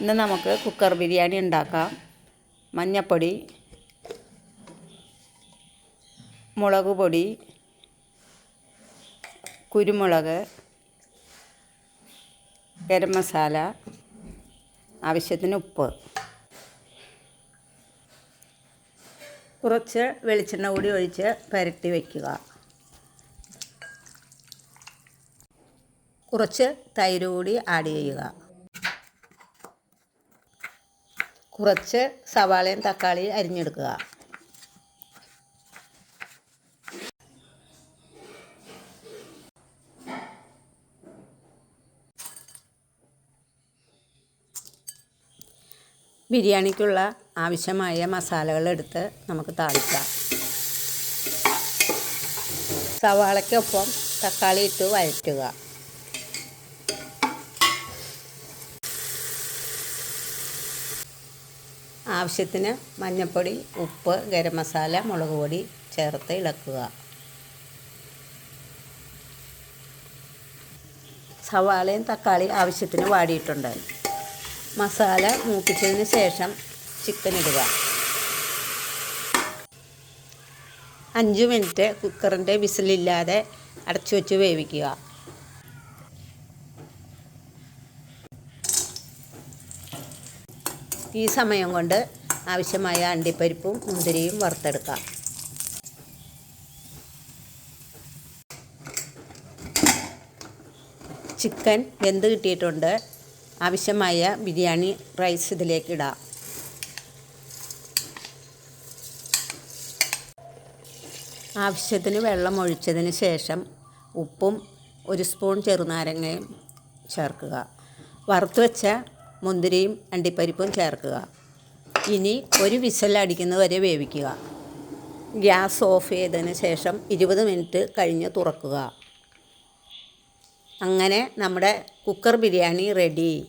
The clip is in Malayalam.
ഇന്ന് നമുക്ക് കുക്കർ ബിരിയാണി ഉണ്ടാക്കാം. മഞ്ഞപ്പൊടി മുളക് പൊടി കുരുമുളക് ഗരം മസാല ആവശ്യത്തിന് ഉപ്പ്. കുറച്ച് വെളിച്ചെണ്ണ കൂടി ഒഴിച്ച് പരട്ടി വയ്ക്കുക കുറച്ച് തൈര് കൂടി ആഡ് ചെയ്യുക. കുറച്ച് സവാളയും തക്കാളിയും അരിഞ്ഞെടുക്കുക. ബിരിയാണിക്കുള്ള ആവശ്യമായ മസാലകൾ എടുത്ത് നമുക്ക് താളിക്കാം. സവാളയ്ക്കൊപ്പം തക്കാളി ഇട്ട് വഴറ്റുക. ആവശ്യത്തിന് മഞ്ഞൾപ്പൊടി ഉപ്പ് ഗരം മസാല മുളക് പൊടി ചേർത്ത് ഇളക്കുക. സവാളയും തക്കാളി ആവശ്യത്തിന് വാടിയിട്ടുണ്ട്. മസാല മൂപ്പിച്ചതിന് ശേഷം ചിക്കൻ ഇടുക. അഞ്ച് മിനിറ്റ് കുക്കറിന്റെ വിസിലില്ലാതെ അടച്ചു വെച്ച് വേവിക്കുക. ഈ സമയം കൊണ്ട് ആവശ്യമായ അണ്ടിപ്പരിപ്പും മുന്തിരിയും വറുത്തെടുക്കാം. ചിക്കൻ വെന്ത് കിട്ടിയിട്ടുണ്ട്. ആവശ്യമായ ബിരിയാണി റൈസ് ഇതിലേക്ക് ഇടാം. ആവശ്യത്തിന് വെള്ളം ഒഴിച്ചതിന് ശേഷം ഉപ്പും ഒരു സ്പൂൺ ചെറുനാരങ്ങയും ചേർക്കുക. വറുത്ത് വെച്ച മുന്തിരിയും അണ്ടിപ്പരിപ്പും ചേർക്കുക. ഇനി ഒരു വിസലടിക്കുന്നത് വരെ വേവിക്കുക. ഗ്യാസ് ഓഫ് ചെയ്തതിന് ശേഷം ഇരുപത് മിനിറ്റ് കഴിഞ്ഞ് തുറക്കുക. അങ്ങനെ നമ്മുടെ കുക്കർ ബിരിയാണി റെഡി.